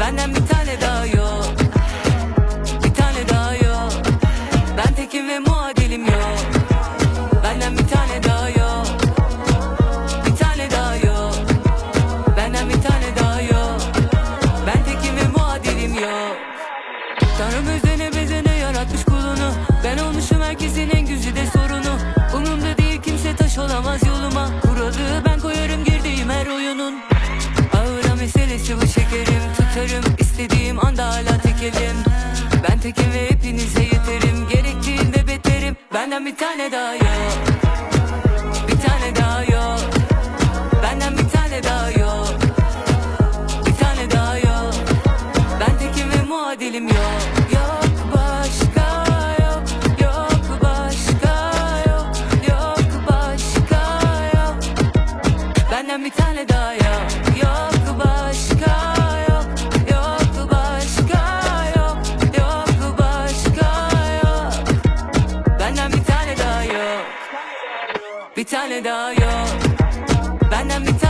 Benden bir tane daha yok. Bir tane daha yok. Ben tekim ve muadilim yok. Benden bir tane daha yok. Bir tane daha yok. Benden bir tane daha yok. Ben tekim ve muadilim yok. Tanrım özene bezene yaratmış kulunu. Ben olmuşum herkesin en güzide Ben tekim ve hepinize yeterim. Gerektiğinde beterim. Benden bir tane daha yok. Bir tane daha yok. Benden bir tane daha yok. Bir tane daha yok. Ben tekim ve muadilim yok. Yok başka yok. Yok başka yok. Yok başka yok. Benden bir tane daha yok. Yok başka Yok Bir tane daha yok. Benden bir tane